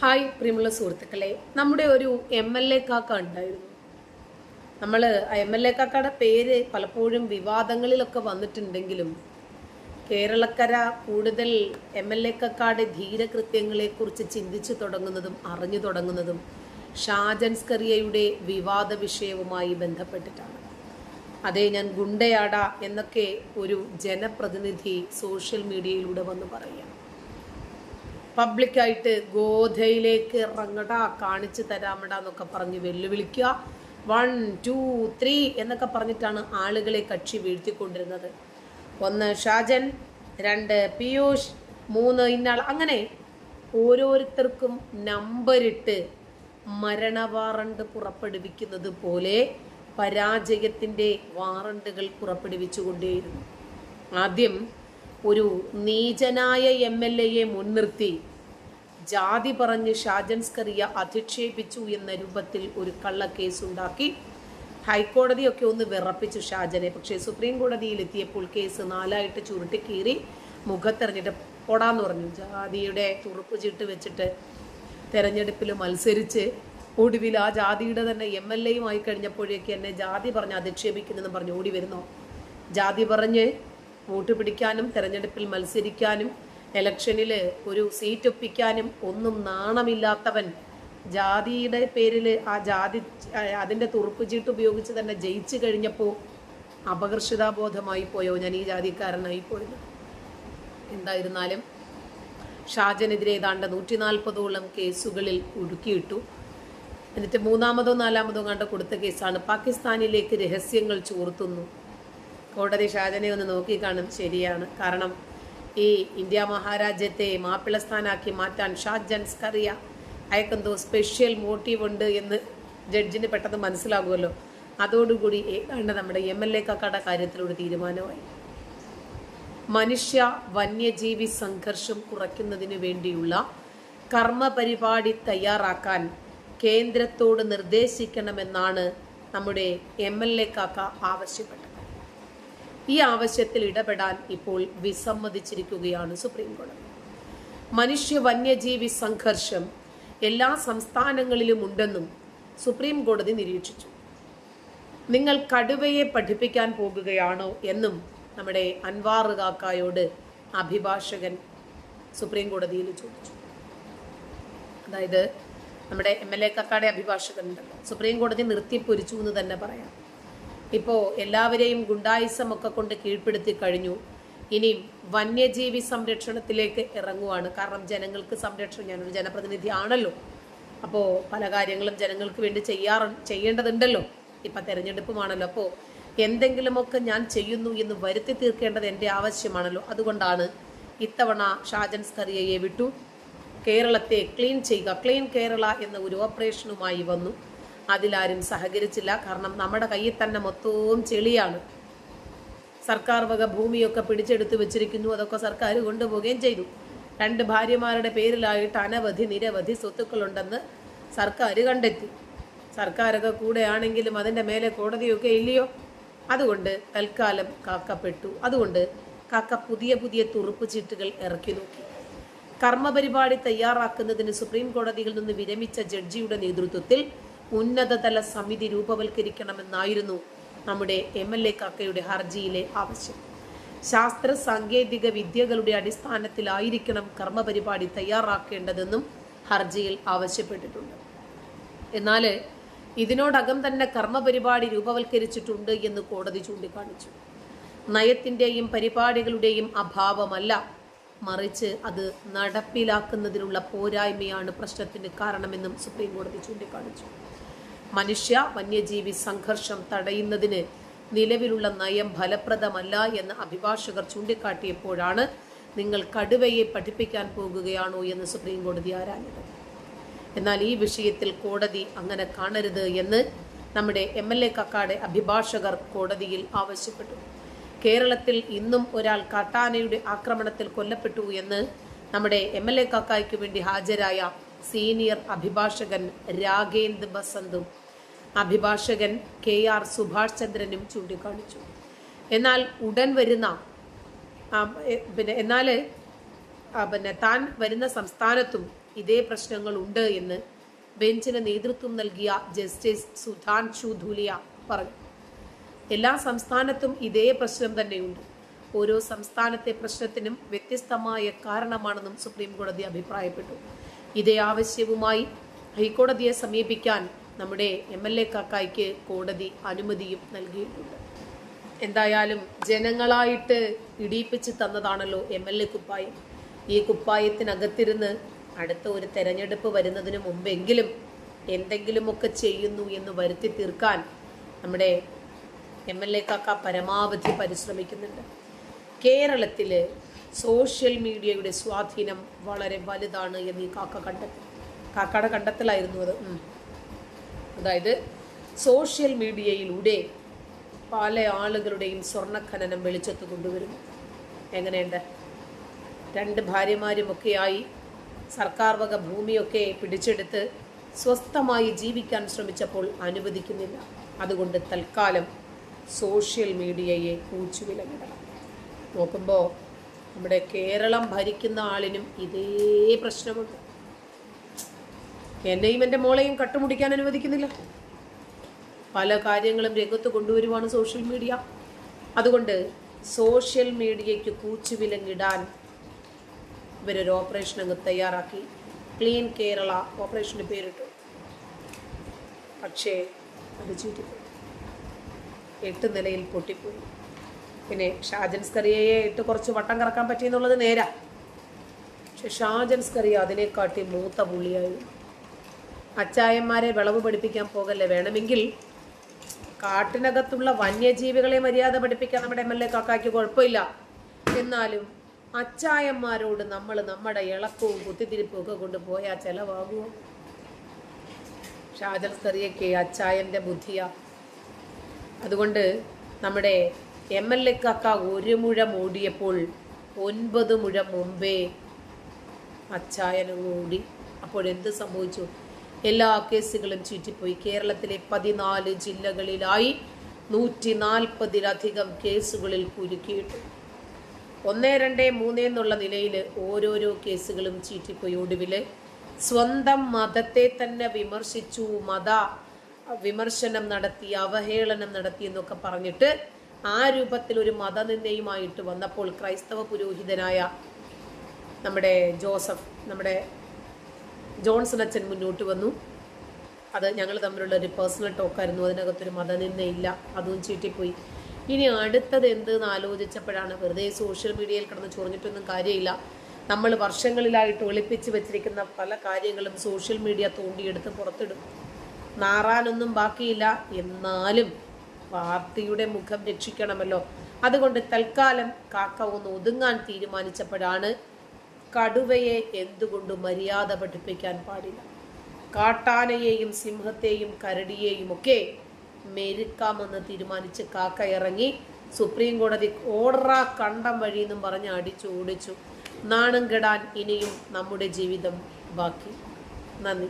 Hi പ്രിയമുള്ള സുഹൃത്തുക്കളെ നമ്മുടെ ഒരു എം എൽ എ കാക്ക ഉണ്ടായിരുന്നു. നമ്മൾ എം എൽ എ കാക്കയുടെ പേര് പലപ്പോഴും വിവാദങ്ങളിലൊക്കെ വന്നിട്ടുണ്ടെങ്കിലും കേരളക്കര കൂടുതൽ എം എൽ എ കാക്കയുടെ ധീരകൃത്യങ്ങളെക്കുറിച്ച് ചിന്തിച്ചു തുടങ്ങുന്നതും അറിഞ്ഞു തുടങ്ങുന്നതും ഷാജൻസ്കറിയയുടെ വിവാദ വിഷയവുമായി ബന്ധപ്പെട്ടിട്ടാണ്. അതേ ഞാൻ ഗുണ്ടയാട എന്നൊക്കെ ഒരു ജനപ്രതിനിധി സോഷ്യൽ മീഡിയയിലൂടെ വന്ന് പറയാം പബ്ലിക്കായിട്ട് ഗോധയിലേക്ക് ഇറങ്ങടാ കാണിച്ചു തരാമടാ എന്നൊക്കെ പറഞ്ഞ് വെല്ലുവിളിക്കുക. വൺ ടു ത്രീ എന്നൊക്കെ പറഞ്ഞിട്ടാണ് ആളുകളെ കക്ഷി വീഴ്ത്തിക്കൊണ്ടിരുന്നത്. ഒന്ന് ഷാജൻ. രണ്ട് പിയൂഷ്. മൂന്ന് ഇന്നാൾ. അങ്ങനെ ഓരോരുത്തർക്കും നമ്പരിട്ട് മരണ വാറണ്ട് പുറപ്പെടുവിക്കുന്നത് പോലെ പരാജയത്തിന്റെ വാറണ്ടുകൾ പുറപ്പെടുവിച്ചുകൊണ്ടേയിരുന്നു. ആദ്യം ഒരു നീചനായ എം എൽ എയെ മുൻനിർത്തി ജാതി പറഞ്ഞ് ഷാജൻസ്കറിയ അധിക്ഷേപിച്ചു എന്ന രൂപത്തിൽ ഒരു കള്ളക്കേസ് ഉണ്ടാക്കി ഹൈക്കോടതിയൊക്കെ ഒന്ന് വിറപ്പിച്ചു ഷാജനെ. പക്ഷേ സുപ്രീം കോടതിയിൽ എത്തിയപ്പോൾ കേസ് നാലായിട്ട് ചുരുട്ടി കീറി. മുഖത്തെറിഞ്ഞിട്ട് പൊടാന്ന് പറഞ്ഞു. ജാതിയുടെ തുറുപ്പ് ചീട്ട് വെച്ചിട്ട് തെരഞ്ഞെടുപ്പിൽ മത്സരിച്ച് ഒടുവിൽ ആ ജാതിയുടെ തന്നെ എം എൽ എയുമായി കഴിഞ്ഞപ്പോഴേക്ക് എന്നെ ജാതി പറഞ്ഞ് അധിക്ഷേപിക്കുന്നെന്ന് പറഞ്ഞ് ഓടി വരുന്നു. ജാതി പറഞ്ഞ് വോട്ട് പിടിക്കാനും തെരഞ്ഞെടുപ്പിൽ മത്സരിക്കാനും ഇലക്ഷനിൽ ഒരു സീറ്റ് ഒപ്പിക്കാനും ഒന്നും നാണമില്ലാത്തവൻ ജാതിയുടെ പേരിൽ ആ ജാതി അതിന്റെ തുറുപ്പ് ചീട്ട് ഉപയോഗിച്ച് തന്നെ ജയിച്ചു കഴിഞ്ഞപ്പോൾ അപകർഷിതാബോധമായി പോയോ ഞാൻ ഈ ജാതിക്കാരനായി പോയത്? എന്തായിരുന്നാലും ഷാജനെതിരെ ഏതാണ്ട് നൂറ്റി നാൽപ്പതോളം കേസുകളിൽ ഒടുക്കിയിട്ടു എന്നിട്ട് മൂന്നാമതോ നാലാമതോ കണ്ട കൊടുത്ത കേസാണ് പാകിസ്ഥാനിലേക്ക് രഹസ്യങ്ങൾ ചോർത്തുന്നു. കോടതി ഷാജനെ ഒന്ന് നോക്കി കാണും ശരിയാണ്. കാരണം ഈ ഇന്ത്യ മഹാരാജ്യത്തെ മാപ്പിളസ്ഥാനാക്കി മാറ്റാൻ ഷാജൻ സ്കറിയ അയക്കെന്തോ സ്പെഷ്യൽ മോട്ടീവ് ഉണ്ട് എന്ന് ജഡ്ജിന് പെട്ടെന്ന് മനസ്സിലാകുമല്ലോ. അതോടുകൂടി ഏതാണ്ട് നമ്മുടെ എം എൽ എ കക്കാടെ കാര്യത്തിലൊരു തീരുമാനമായി. മനുഷ്യ വന്യജീവി സംഘർഷം കുറയ്ക്കുന്നതിന് വേണ്ടിയുള്ള കർമ്മ പരിപാടി തയ്യാറാക്കാൻ കേന്ദ്രത്തോട് നിർദ്ദേശിക്കണമെന്നാണ് നമ്മുടെ എം എൽ എ കാക്ക ആവശ്യപ്പെട്ടത്. ഈ ആവശ്യത്തിൽ ഇടപെടാൻ ഇപ്പോൾ വിസമ്മതിച്ചിരിക്കുകയാണ് സുപ്രീം കോടതി. മനുഷ്യ വന്യജീവി സംഘർഷം എല്ലാ സംസ്ഥാനങ്ങളിലും ഉണ്ടെന്നും സുപ്രീം കോടതി നിരീക്ഷിച്ചു. നിങ്ങൾ കടുവയെ പഠിപ്പിക്കാൻ പോകുകയാണോ എന്നും നമ്മുടെ അൻവാർ കാക്കായോട് അഭിഭാഷകൻ സുപ്രീം കോടതിയിൽ ചോദിച്ചു. അതായത് നമ്മുടെ എം എൽ എ കക്കാടെ അഭിഭാഷകൻ ഉണ്ടല്ലോ. സുപ്രീം കോടതി നിർത്തിപ്പൊരിച്ചു എന്ന് തന്നെ പറയാം. ഇപ്പോൾ എല്ലാവരെയും ഗുണ്ടായിസം ഒക്കെ കൊണ്ട് കീഴ്പ്പെടുത്തി കഴിഞ്ഞു. ഇനി വന്യജീവി സംരക്ഷണത്തിലേക്ക് ഇറങ്ങുവാണ്. കാരണം ജനങ്ങൾക്ക് സംരക്ഷണം ഞാനൊരു ജനപ്രതിനിധി ആണല്ലോ അപ്പോൾ പല കാര്യങ്ങളും ജനങ്ങൾക്ക് വേണ്ടി ചെയ്യാറ് ചെയ്യേണ്ടതുണ്ടല്ലോ. ഇപ്പം തിരഞ്ഞെടുപ്പുമാണല്ലോ. അപ്പോൾ എന്തെങ്കിലുമൊക്കെ ഞാൻ ചെയ്യുന്നു എന്ന് വരുത്തി തീർക്കേണ്ടത് എന്റെ ആവശ്യമാണല്ലോ. അതുകൊണ്ടാണ് ഇത്തവണ ഷാജൻ സ്കറിയയെ വിട്ടു. കേരളത്തെ ക്ലീൻ ചെയ്യുക ക്ലീൻ കേരള എന്ന ഒരു ഓപ്പറേഷനുമായി വന്നു. അതിലാരും സഹകരിച്ചില്ല. കാരണം നമ്മുടെ കയ്യിൽ തന്നെ മൊത്തവും ചെളിയാണ്. സർക്കാർ വക ഭൂമിയൊക്കെ പിടിച്ചെടുത്ത് വെച്ചിരിക്കുന്നു. അതൊക്കെ സർക്കാർ കൊണ്ടുപോവുകയും ചെയ്തു. രണ്ട് ഭാര്യമാരുടെ പേരിലായിട്ട് അനവധി നിരവധി സ്വത്തുക്കളുണ്ടെന്ന് സർക്കാർ കണ്ടെത്തി. സർക്കാരൊക്കെ കൂടെയാണെങ്കിലും അതിന്റെ മേലെ കോടതിയൊക്കെ ഇല്ലയോ? അതുകൊണ്ട് തൽക്കാലം കാക്കപ്പെട്ടു. അതുകൊണ്ട് കാക്ക പുതിയ പുതിയ തുറുപ്പ് ചീട്ടുകൾ ഇറക്കി നോക്കി. കർമ്മപരിപാടി തയ്യാറാക്കുന്നതിന് സുപ്രീം കോടതിയിൽ നിന്ന് വിരമിച്ച ജഡ്ജിയുടെ നേതൃത്വത്തിൽ ഉന്നതതല സമിതി രൂപവൽക്കരിക്കണമെന്നായിരുന്നു നമ്മുടെ എം എൽ എ കാക്കയുടെ ഹർജിയിലെ ആവശ്യം. ശാസ്ത്ര സാങ്കേതിക വിദ്യകളുടെ അടിസ്ഥാനത്തിലായിരിക്കണം കർമ്മപരിപാടി തയ്യാറാക്കേണ്ടതെന്നും ഹർജിയിൽ ആവശ്യപ്പെട്ടിട്ടുണ്ട്. എന്നാൽ ഇതിനോടകം തന്നെ കർമ്മപരിപാടി രൂപവൽക്കരിച്ചിട്ടുണ്ട് എന്ന് കോടതി ചൂണ്ടിക്കാണിച്ചു. നയത്തിന്റെയും പരിപാടികളുടെയും അഭാവമല്ല മറിച്ച് അത് നടപ്പിലാക്കുന്നതിനുള്ള പോരായ്മയാണ് പ്രശ്നത്തിന് കാരണമെന്നും സുപ്രീം കോടതി ചൂണ്ടിക്കാണിച്ചു. മനുഷ്യ വന്യജീവി സംഘർഷം തടയുന്നതിന് നിലവിലുള്ള നയം ഫലപ്രദമല്ല എന്ന് അഭിഭാഷകർ ചൂണ്ടിക്കാട്ടിയപ്പോഴാണ് നിങ്ങൾ കടുവയെ പഠിപ്പിക്കാൻ പോകുകയാണോ എന്ന് സുപ്രീം കോടതി ആരാഞ്ഞത്. എന്നാൽ ഈ വിഷയത്തിൽ കോടതി അങ്ങനെ കാണരുത് എന്ന് നമ്മുടെ എം എൽ എ കക്കാടെ അഭിഭാഷകർ കോടതിയിൽ ആവശ്യപ്പെട്ടു. കേരളത്തിൽ ഇന്നും ഒരാൾ കാട്ടാനയുടെ ആക്രമണത്തിൽ കൊല്ലപ്പെട്ടു എന്ന് നമ്മുടെ എം എൽ എ കാക്കായ്ക്ക് വേണ്ടി ഹാജരായ സീനിയർ അഭിഭാഷകൻ രാഗേന്ദ് ബസന്തും അഭിഭാഷകൻ കെ ആർ സുഭാഷ് ചന്ദ്രനും ചൂണ്ടിക്കാണിച്ചു. എന്നാൽ ഉടൻ വരുന്ന പിന്നെ എന്നാൽ പിന്നെ താൻ വരുന്ന സംസ്ഥാനത്തും ഇതേ പ്രശ്നങ്ങൾ ഉണ്ട് എന്ന് ബെഞ്ചിന് നേതൃത്വം നൽകിയ ജസ്റ്റിസ് സുധാൻഷു ധൂലിയ പറഞ്ഞു. എല്ലാ സംസ്ഥാനത്തും ഇതേ പ്രശ്നം തന്നെയുണ്ട്. ഓരോ സംസ്ഥാനത്തെ പ്രശ്നത്തിനും വ്യത്യസ്തമായ കാരണമാണെന്നും സുപ്രീം കോടതി അഭിപ്രായപ്പെട്ടു. ഇതേ ആവശ്യവുമായി ഹൈക്കോടതിയെ സമീപിക്കാൻ നമ്മുടെ എം എൽ എ കാക്കായ്ക്ക് കോടതി അനുമതിയും നൽകിയിട്ടുണ്ട്. എന്തായാലും ജനങ്ങളായിട്ട് ഇടിയിപ്പിച്ച് തന്നതാണല്ലോ എം എൽ എ കുപ്പായം. ഈ കുപ്പായത്തിനകത്തിരുന്ന് അടുത്ത ഒരു തെരഞ്ഞെടുപ്പ് വരുന്നതിന് മുമ്പെങ്കിലും എന്തെങ്കിലുമൊക്കെ ചെയ്യുന്നു എന്ന് വരുത്തി തീർക്കാൻ നമ്മുടെ എം എൽ എ കാക്ക പരമാവധി പരിശ്രമിക്കുന്നുണ്ട്. കേരളത്തിൽ സോഷ്യൽ മീഡിയയുടെ സ്വാധീനം വളരെ വലുതാണ് എന്ന് ഈ കാക്ക കണ്ടെത്തി കാക്കയുടെ കണ്ടെത്തലായിരുന്നു അത്. അതായത് സോഷ്യൽ മീഡിയയിലൂടെ പല ആളുകളുടെയും സ്വർണഖനനം വെളിച്ചത്ത് കൊണ്ടുവരുന്നു. എങ്ങനെയുണ്ട്? രണ്ട് ഭാര്യമാരുമൊക്കെയായി സർക്കാർ വക ഭൂമിയൊക്കെ പിടിച്ചെടുത്ത് സ്വസ്ഥമായി ജീവിക്കാൻ ശ്രമിച്ചപ്പോൾ അനുവദിക്കുന്നില്ല. അതുകൊണ്ട് തൽക്കാലം സോഷ്യൽ മീഡിയയെ കൂച്ചുവിലങ്ങിടണം. നോക്കുമ്പോൾ നമ്മുടെ കേരളം ഭരിക്കുന്ന ആളിനും ഇതേ പ്രശ്നമുണ്ട്. എന്നെയും എന്റെ മോളെയും കട്ടുമുടിക്കാൻ അനുവദിക്കുന്നില്ല. പല കാര്യങ്ങളും രംഗത്ത് കൊണ്ടുവരുവാണ് സോഷ്യൽ മീഡിയ. അതുകൊണ്ട് സോഷ്യൽ മീഡിയയ്ക്ക് കൂച്ചുവിലങ്ങിടാൻ ഇവരൊരു ഓപ്പറേഷൻ അങ്ങ് തയ്യാറാക്കി. ക്ലീൻ കേരള ഓപ്പറേഷന് പേരിട്ടു. പക്ഷേ അത് ചീറ്റിപ്പോയി. എട്ട് നിലയിൽ പൊട്ടിപ്പോയി. പിന്നെ ഷാജൻ സ്കറിയയെ ഇട്ട് കുറച്ച് വട്ടം കറക്കാൻ പറ്റിയെന്നുള്ളത് നേരാ. പക്ഷെ ഷാജൻ സ്കറിയ അതിനെക്കാട്ടി മൂത്ത പുള്ളിയായി അച്ചായന്മാരെ വിളവ് പഠിപ്പിക്കാൻ പോകല്ലേ വേണമെങ്കിൽ കാട്ടിനകത്തുള്ള വന്യജീവികളെ മര്യാദ പഠിപ്പിക്കാൻ നമ്മുടെ എം എൽ എ കാക്കായ്ക്ക് കുഴപ്പമില്ല. എന്നാലും അച്ചായന്മാരോട് നമ്മൾ നമ്മുടെ ഇളക്കവും കുത്തിത്തിരിപ്പും ഒക്കെ കൊണ്ട് പോയാൽ ചിലവാകുമോ? ഷാജൽ സ്കറിയൊക്കെ അച്ചായന്റെ ബുദ്ധിയാ. അതുകൊണ്ട് നമ്മുടെ എം എൽ എ കാക്ക ഒരു മുഴം ഓടിയപ്പോൾ ഒൻപത് മുഴം മുമ്പേ അച്ചായന ഓടി. അപ്പോഴെന്ത് സംഭവിച്ചു? എല്ലാ കേസുകളും ചുറ്റിപ്പോയി. കേരളത്തിലെ പതിനാല് ജില്ലകളിലായി നൂറ്റി നാൽപ്പതിലധികം കേസുകളിൽ കുരുക്കിയിട്ടു. ഒന്ന് രണ്ട് മൂന്ന് എന്നുള്ള നിലയിൽ ഓരോരോ കേസുകളും ചീറ്റിപ്പോയി. ഒടുവിൽ സ്വന്തം മതത്തെ തന്നെ വിമർശിച്ചു. മത വിമർശനം നടത്തി അവഹേളനം നടത്തി എന്നൊക്കെ പറഞ്ഞിട്ട് ആ രൂപത്തിൽ ഒരു മതനിന്ദയുമായിട്ട് വന്നപ്പോൾ ക്രൈസ്തവ പുരോഹിതനായ നമ്മുടെ ജോസഫ് നമ്മുടെ ജോൺസൺ അച്ഛൻ മുന്നോട്ട് വന്നു. അത് ഞങ്ങൾ തമ്മിലുള്ള ഒരു പേഴ്സണൽ ടോക്കായിരുന്നു. അതിനകത്തൊരു മതനിന്ദയില്ല. അതും ചീറ്റിപ്പോയി. ഇനി അടുത്തത് എന്തെന്ന് ആലോചിച്ചപ്പോഴാണ് വെറുതെ സോഷ്യൽ മീഡിയയിൽ കിടന്ന് ചൊറിഞ്ഞിട്ടൊന്നും കാര്യമില്ല. നമ്മൾ വർഷങ്ങളിലായിട്ട് ഒളിപ്പിച്ച് വെച്ചിരിക്കുന്ന പല കാര്യങ്ങളും സോഷ്യൽ മീഡിയ തോണ്ടിയെടുത്ത് പുറത്തിടും. നാറാനൊന്നും ബാക്കിയില്ല. എന്നാലും പാർട്ടിയുടെ മുഖം രക്ഷിക്കണമല്ലോ. അതുകൊണ്ട് തൽക്കാലം കാക്ക ഒന്ന് ഒതുങ്ങാൻ തീരുമാനിച്ചപ്പോഴാണ് കടുവയെ എന്തുകൊണ്ട് മര്യാദ പഠിപ്പിക്കാൻ പാടില്ല. കാട്ടാനയെയും സിംഹത്തെയും കരടിയെയും ഒക്കെ മെരുക്കാമെന്ന് തീരുമാനിച്ച് കാക്ക ഇറങ്ങി സുപ്രീം കോടതി ഓർഡറാ കണ്ടം വഴി എന്നും പറഞ്ഞ് അടിച്ചു ഓടിച്ചു. നാണം കെടാൻ ഇനിയും നമ്മുടെ ജീവിതം ബാക്കി. നന്ദി.